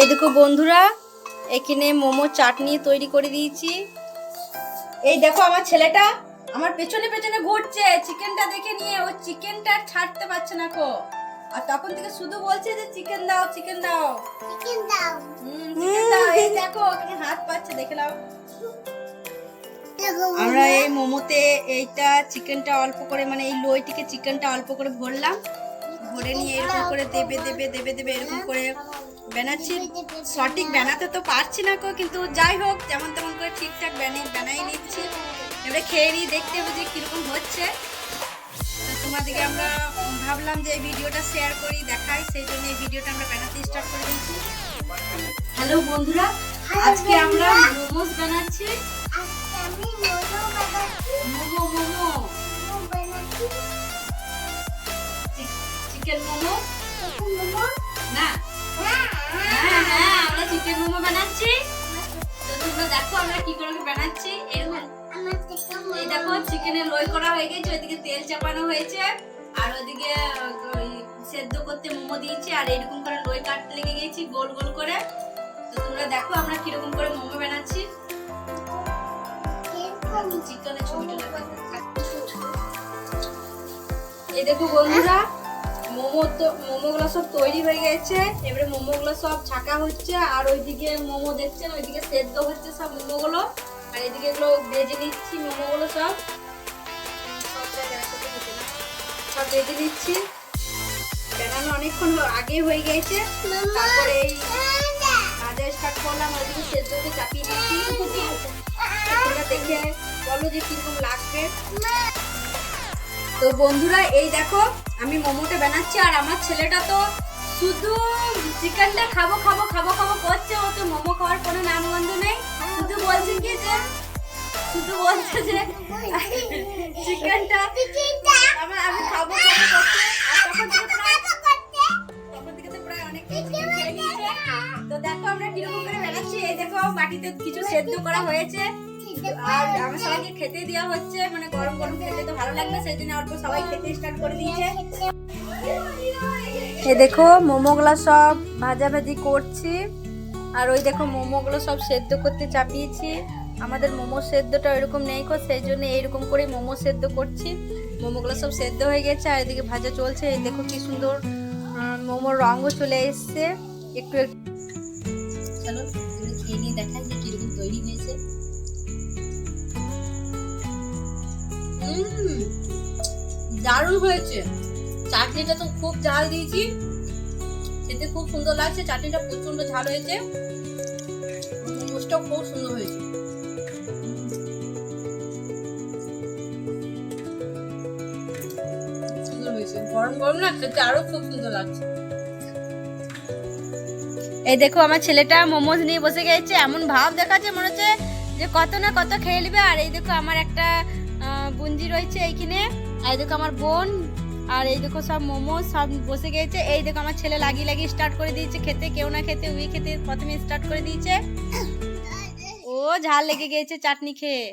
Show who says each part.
Speaker 1: এই দেখো বন্ধুরা এখানে মোমো চাটনি তৈরি করে দিয়েছি। এই দেখো আমার ছেলেটা আমার পেছনে পেছনে ঘুরছে চিকেনটা দেখে নিয়ে ও চিকেনটা ছাড়তে পারছে না কো। আর তখন থেকে শুধু বলছে যে চিকেন দাও চিকেন দাও।
Speaker 2: চিকেন দাও।
Speaker 1: হুম চিকেন দাও। এই দেখো ওখানে হাত পাচ্ছে দেখে নাও। আমরা এই মোমোতে এইটা চিকেনটা অল্প করে মানে এই লইটিকে চিকেনটা অল্প করে ভরলাম। ভরে নিয়ে এরকম করে দেবে দেবে দেবে দেবে এরকম করে বানাচ্ছি। সঠিক বানাতে তো পারছি না কো কিন্তু যাই হোক যেমন তেমন করে ঠিকঠাক বানিয়ে বানাই নিচ্ছি। এবারে খেয়ে নিই দেখতে হবে যে কীরকম হচ্ছে। তোমাদেরকে আমরা ভাবলাম যে এই ভিডিওটা শেয়ার করি দেখাই। সেই জন্য এই ভিডিওটা আমরা বানাতে স্টার্ট করে দিয়েছি। হ্যালো বন্ধুরা আজকে আমরা মোমোস বানাচ্ছি।
Speaker 2: মোমো
Speaker 1: মোমো? চিকেন মোমো? না। দেখো, চিকেনের লই করা হয়ে গেছে, ওইদিকে তেল চাপানো হয়েছে, আর ওইদিকে সেদ্ধ করতে মোমো দিয়েছি, আর এরকম করে লই কাটতে লেগে গেছি, গোল গোল করে। তো তোমরা দেখো আমরা কীরকম করে মোমো বানাচ্ছি। চিকেনের ছবিটা। এই দেখো বন্ধুরা, মোমো তো, মোমোগুলো সব তৈরি হয়ে গেছে, এবারে মোমোগুলো সব ছাকা হচ্ছে, আর ওইদিকে মোমো দেখছেন, ওইদিকে সেদ্ধ হচ্ছে সব মোমোগুলো। আর এদিকে এগুলো ভেজে নিচ্ছি, মোমোগুলো সব। সব ভেজে নিচ্ছি। বেড়ানো অনেকক্ষণ আগে হয়ে গেছে। তারপরে এই স্টার্ট করলাম যে লাগবে। তো বন্ধুরা, এই দেখো, আমি মোমোটা বানাচ্ছি, আর আমার ছেলেটা তো শুধু চিকেনটা খাব খাব খাব খাব করছে, ও তো মোমো খাওয়ার শুধু বলছে যে চিকেনটা আমার আমি খাব খাব করছে তখন থেকে প্রায় তখন থেকে তো প্রায় অনেক কিছু খেয়ে নিয়েছে। তো দেখো আমরা কীরকম করে বানাচ্ছি এই দেখো বাটিতে কিছু সেদ্ধ করা হয়েছে। আর আমার সবাইকে খেতে দেওয়া হচ্ছে। মানে গরম গরম খেতে তো ভালো লাগবে সেই জন্য অল্প সবাই খেতে স্টার্ট করে দিয়েছে। এই দেখো মোমোগুলো সব ভাজাভাজি করছি। আর ওই দেখো মোমোগুলো সব সেদ্ধ করতে চাপিয়েছি। আমাদের মোমো সেদ্ধটা এরকম নেই কো সেই জন্য এইরকম করে মোমো সেদ্ধ করছি। মোমোগুলো সব সেদ্ধ হয়ে গেছে, আর এদিকে ভাজা চলছে। এই দেখো কি সুন্দর মোমোর রঙও চলে এসছে। একটু চলো খেয়ে যে তৈরি হয়েছে। দারুণ হয়েছে। চাটনিটা তো খুব ঝাল দিয়েছি। খেতে খুব সুন্দর লাগছে, চাটনিটা প্রচণ্ড ঝাল হয়েছে। মোমোসটাও খুব সুন্দর হয়েছে। গরম গরম না আরও খুব সুন্দর লাগছে। এই দেখো, আমার ছেলেটা মোমোজ নিয়ে বসে গেছে, এমন ভাব দেখাচ্ছে মনে হচ্ছে যে কত না কত খেয়ে নেবে। আর এই দেখো, আমার একটা বুঞ্জি রয়েছে এইখানে। আর এই দেখো, আমার বোন, আর এই দেখো, সব মোমো সব বসে গেছে। এই দেখো, আমার ছেলে লাগিয়ে লাগিয়ে স্টার্ট করে দিয়েছে খেতে, কেউ না খেতে, উই খেতে প্রথমে স্টার্ট করে দিয়েছে। ও ঝাল লেগে গেছে চাটনি খেয়ে।